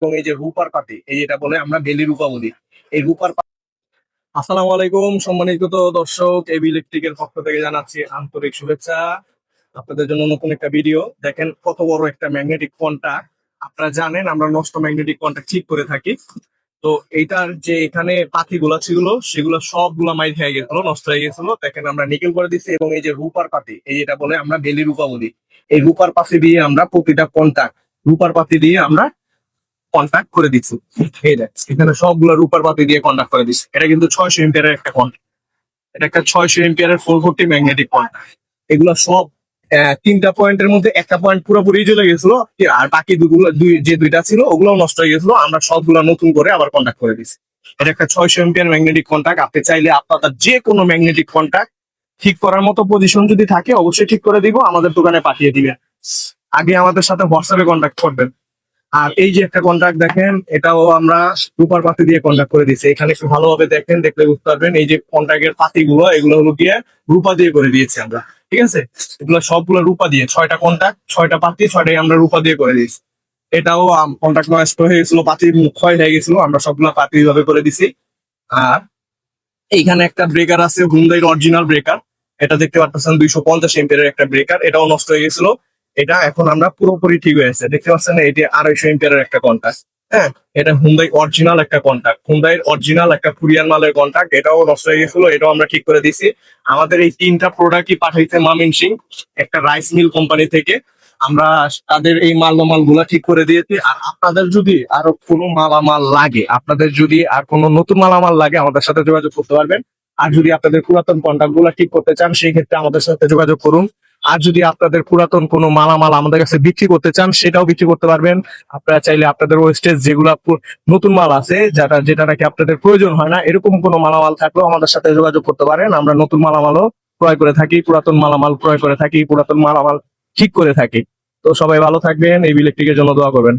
এবং এই যে রূপার পাতি এই যেটা বলে আমরা বেলি রূপা বলি, এই রূপার আসসালামু আলাইকুম সম্মানিত দর্শক এবি ইলেকট্রিকের পক্ষ থেকে জানাচ্ছি আন্তরিক শুভেচ্ছা। আপনাদের জন্য নতুন একটা ভিডিও দেখেন কত বড় একটা ম্যাগনেটিক কন্টাক্ট আপনারা জানেন আমরা নষ্ট ম্যাগনেটিক কন্টাক্ট ঠিক করে থাকি। তো এইটার যে এখানে পাতিগুলা ছিল, সেগুলো সবগুলা মাইর হয়ে গেছিল, নষ্ট হয়ে গেছিল। দেখেন আমরা নিকেল করে দিচ্ছি এবং এই যে রূপার পাতি এই যেটা বলে আমরা বেলি রূপা বলি, এই রূপার পাতি দিয়ে আমরা প্রতিটা কন্টাক্ট রূপার পাতি দিয়ে আমরা কন্ট্যাক্ট করে দিচ্ছি। এই দেখ, এখানে সবগুলো রূপার পাতি দিয়ে কন্ট্যাক্ট করে দিচ্ছি। এটা কিন্তু ছয়শো এম্পিয়ারের একটা কন্ট্যাক্ট এটা একটা ছয়শো এম্পিয়ারের ফোর ফোরটি ম্যাগনেটিক কন্ট্যাক্ট এগুলো সব তিনটা পয়েন্টের মধ্যে একটা পয়েন্ট পুরোপুরি চলে গেছিল আর বাকি দুগুলো, দুই, যে দুইটা ছিল ওগুলো নষ্ট হয়ে গেছিল। আমরা সবগুলো নতুন করে আবার কন্ট্যাক্ট করে দিচ্ছি। এটা একটা ছয়শো এম্পিয়ার ম্যাগনেটিক কন্ট্যাক্ট আপনি চাইলে আপনার যে কোনো ম্যাগনেটিক কন্ট্যাক্ট ঠিক করার মতো পজিশন যদি থাকে, অবশ্যই ঠিক করে দিব। আমাদের দোকানে পাঠিয়ে দিবেন। আগে আমাদের সাথে হোয়াটসঅ্যাপে কন্ট্যাক্ট করবেন। আর এই যে একটা কন্ট্রাক্ট দেখেন, এটাও আমরা রূপার পাতি দিয়ে কন্ট্রাক্ট করে দিয়েছি। এখানে একটু ভালোভাবে দেখেন, দেখলে বুঝতে পারবেন। এই যে কন্ট্রাক্টের পাতিগুলো, এগুলো হলো গিয়ে রূপা দিয়ে করে দিয়েছি আমরা। ঠিক আছে? এগুলো সবগুলো রূপা দিয়ে, ছয়টা কন্ট্রাক্ট ছয়টা পাতি, ছয়টাই আমরা রূপা দিয়ে করে দিয়েছি। এটাও কন্ট্রাক্ট নষ্ট হয়ে গেছিল মুখ ক্ষয় হয়ে গেছিল, আমরা সবগুলো পাতি ভাবে করে দিছি আর এইখানে একটা ব্রেকার আছে হুন্দাইর অরিজিনাল ব্রেকার এটা দেখতে পাচ্ছেন দুইশো পঞ্চাশ এম্পিয়ারের একটা ব্রেকার এটাও নষ্ট হয়ে গেছিল। এটা এখন আমরা পুরোপুরি ঠিক হয়েছে দেখতে পাচ্ছেন এটি আড়াইশো এম্পিয়ারের একটা কন্ট্যাক্ট হ্যাঁ? এটা হুন্দাই অরিজিনাল একটা কন্ট্যাক্ট হুন্দাইয়ের অরিজিনাল একটা কুরিয়ান মালের কন্ট্যাক্ট এটাও নষ্ট হয়ে গেছিল, এটাও আমরা ঠিক করে দিছি আমাদের এই তিনটা প্রোডাক্টই পাঠাইছে মামিন সিং একটা রাইস মিল কোম্পানি থেকে। আমরা তাদের এই মালামালগুলা ঠিক করে দিয়েছি। আর আপনাদের যদি আরও কোনো মালামাল লাগে, আপনাদের যদি আর কোনো নতুন মালামাল লাগে, আমাদের সাথে যোগাযোগ করতে পারবেন। আর যদি আপনাদের পুরাতন কন্ট্যাক্টগুলা ঠিক করতে চান, সেই ক্ষেত্রে আমাদের সাথে যোগাযোগ করুন। আর যদি আপনাদের পুরাতন কোনো মালামাল আমাদের কাছে বিক্রি করতে চান, সেটাও বিক্রি করতে পারবেন। আপনারা চাইলে আপনাদের ওয়েস্টেজ যেগুলো নতুন মাল আছে যেটা যেটা নাকি আপনাদের প্রয়োজন হয় না, এরকম কোনো মালামাল থাকলেও আমাদের সাথে যোগাযোগ করতে পারেন। আমরা নতুন মালামালও ক্রয় করে থাকি, পুরাতন মালামাল ক্রয় করে থাকি, পুরাতন মালামাল ঠিক করে থাকি। তো সবাই ভালো থাকবেন, এই ইলেকট্রিকের জন্য দোয়া করবেন।